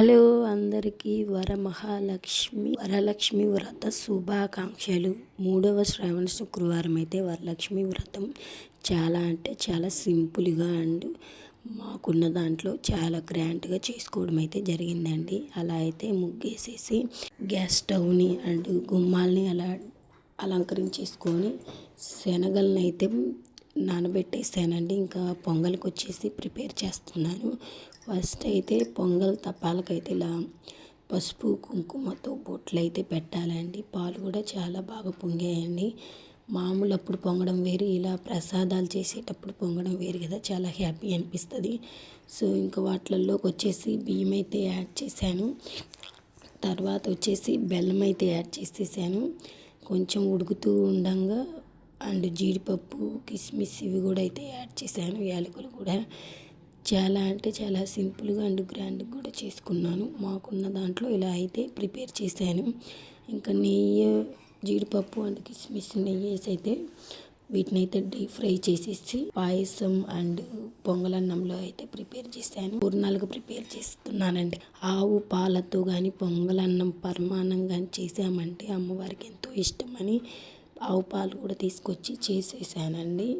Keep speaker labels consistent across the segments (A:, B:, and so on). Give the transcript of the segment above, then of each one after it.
A: Hello అందరికీ వరమహాలక్ష్మి వరలక్ష్మి వ్రత శుభాకాంక్షలు. మూడవ శ్రావణ శుక్రవారం అయితే వరలక్ష్మి వ్రతం చాలా అంటే చాలా సింపుల్గా అండ్ మాకున్న దాంట్లో చాలా గ్రాండ్గా చేసుకోవడం అయితే జరిగిందండి. అలా అయితే ముగ్గేసేసి గ్యాస్ స్టవ్ని అండ్ గుమ్మాల్ని అలా అలంకరించేసుకొని శనగలను అయితే నానబెట్టేసానండి. ఇంకా పొంగల్కి వచ్చేసి ప్రిపేర్ చేస్తున్నాను. ఫస్ట్ అయితే పొంగల్ తప్పాలకైతే ఇలా పసుపు కుంకుమతో బొట్లు అయితే పెట్టాలండి. పాలు కూడా చాలా బాగా పొంగాయండి. మామూలు అప్పుడు పొంగడం వేరు ఇలా ప్రసాదాలు చేసేటప్పుడు పొంగడం వేరు కదా చాలా హ్యాపీ అనిపిస్తుంది. సో ఇంకా వాటిల్లోకి వచ్చేసి బియ్యం అయితే యాడ్ చేశాను. తర్వాత వచ్చేసి బెల్లం అయితే యాడ్ చేసేసాను. కొంచెం ఉడుకుతూ ఉండగా అండ్ జీడిపప్పు కిస్మిస్ ఇవి కూడా అయితే యాడ్ చేశాను యాలకులు కూడా. చాలా అంటే చాలా సింపుల్గా అండ్ గ్రాండ్గా కూడా చేసుకున్నాను. మాకున్న దాంట్లో ఇలా అయితే ప్రిపేర్ చేశాను. ఇంకా నెయ్యి జీడిపప్పు అండ్ కిస్మిస్ నెయ్యి వేసి అయితే వీటిని అయితే డీప్ ఫ్రై చేసేసి పాయసం అండ్ పొంగలన్నంలో అయితే ప్రిపేర్ చేశాను. పూర్ణాలుగా ప్రిపేర్ చేస్తున్నానండి. ఆవు పాలతో కానీ పొంగలన్నం పరమాన్నం కానీ చేసామంటే అమ్మవారికి ఎంతో ఇష్టమని ఆవు పాలు కూడా తీసుకొచ్చి చేసేసానండి.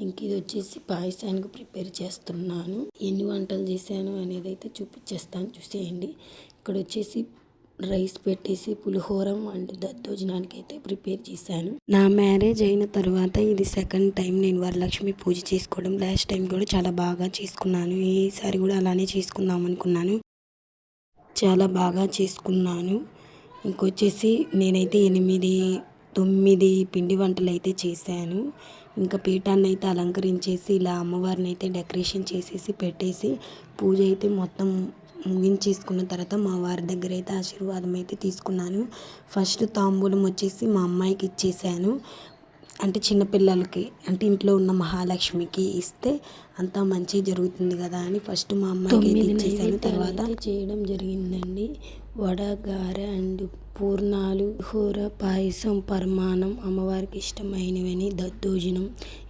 A: ఇంక ఇది వచ్చేసి పాయసానికి ప్రిపేర్ చేస్తున్నాను. ఎన్ని వంటలు చేశాను అనేది అయితే చూపించేస్తాను. చూసేయండి. ఇక్కడ వచ్చేసి రైస్ పెట్టేసి పులిహోరం అండ్ దద్దోజనానికి అయితే ప్రిపేర్ చేశాను. నా మ్యారేజ్ అయిన తర్వాత ఇది సెకండ్ టైం నేను వరలక్ష్మి పూజ చేసుకోవడం. లాస్ట్ టైం కూడా చాలా బాగా చేసుకున్నాను. ఈసారి కూడా అలానే చేసుకుందాం అనుకున్నాను. చాలా బాగా చేసుకున్నాను. ఇంకొచ్చేసి నేనైతే ఎనిమిది తొమ్మిది పిండి వంటలు అయితే చేశాను. ఇంకా పీఠాన్ని అయితే అలంకరించేసి ఇలా అమ్మవారిని అయితే డెకరేషన్ చేసేసి పెట్టేసి పూజ అయితే మొత్తం ముగించేసుకున్న తర్వాత మా వారి దగ్గర అయితే ఆశీర్వాదం అయితే తీసుకున్నాను. ఫస్ట్ తాంబూలం వచ్చేసి మా అమ్మాయికి ఇచ్చేసాను. అంటే చిన్నపిల్లలకి అంటే ఇంట్లో ఉన్న మహాలక్ష్మికి ఇస్తే అంతా మంచి జరుగుతుంది కదా అని ఫస్ట్ మా అమ్మాయికి ఇచ్చేసాను తర్వాత చేయడం జరిగిందండి. వడ గారె అండ్ పూర్ణాలు కూర పాయసం పరమాణం అమ్మవారికి ఇష్టమైనవని దద్దోజనం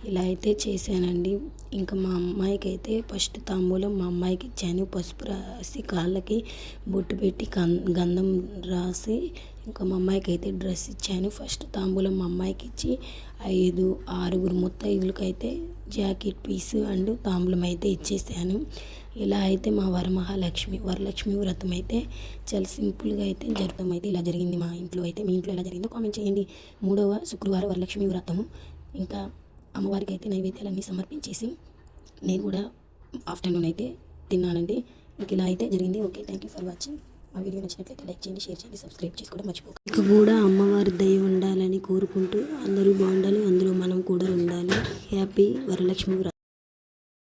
A: ఇలా అయితే చేశానండి. ఇంకా మా అమ్మాయికి అయితే ఫస్ట్ తాంబూలం మా అమ్మాయికి ఇచ్చాను. పసుపు రాసి కాళ్ళకి బొట్టు పెట్టి గంధం రాసి ఇంకా మా అమ్మాయికి అయితే డ్రెస్ ఇచ్చాను. ఫస్ట్ తాంబూలం మా అమ్మాయికి ఇచ్చి ఐదు ఆరుగురు ముత్తైదులకైతే జాకెట్ పీస్ అండ్ తాంబూలం అయితే ఇచ్చేసాను. ఇలా అయితే మా వరమహాలక్ష్మి వరలక్ష్మి వ్రతం అయితే చాలా సింపుల్గా అయితే జరుగుతాం. అయితే ఇలా జరిగింది మా ఇంట్లో అయితే మీ ఇంట్లో ఎలా జరిగిందో కామెంట్ చేయండి. మూడవ శుక్రవారం వరలక్ష్మి వ్రతము. ఇంకా అమ్మవారికి అయితే నైవేద్యాలన్నీ సమర్పించేసి నేను కూడా ఆఫ్టర్నూన్ అయితే తిన్నానండి. ఇంక ఇలా అయితే జరిగింది. Okay thank you for watching మా వీడియో నచ్చినట్లయితే లైక్ చేయండి షేర్ చేయండి సబ్స్క్రైబ్ చేసుకోవడం మర్చిపోకండి. ఇక కూడా అమ్మవారి దయ ఉండాలని కోరుకుంటూ అందరూ బాగుండాలి అందులో మనం కూడా ఉండాలి. హ్యాపీ వరలక్ష్మి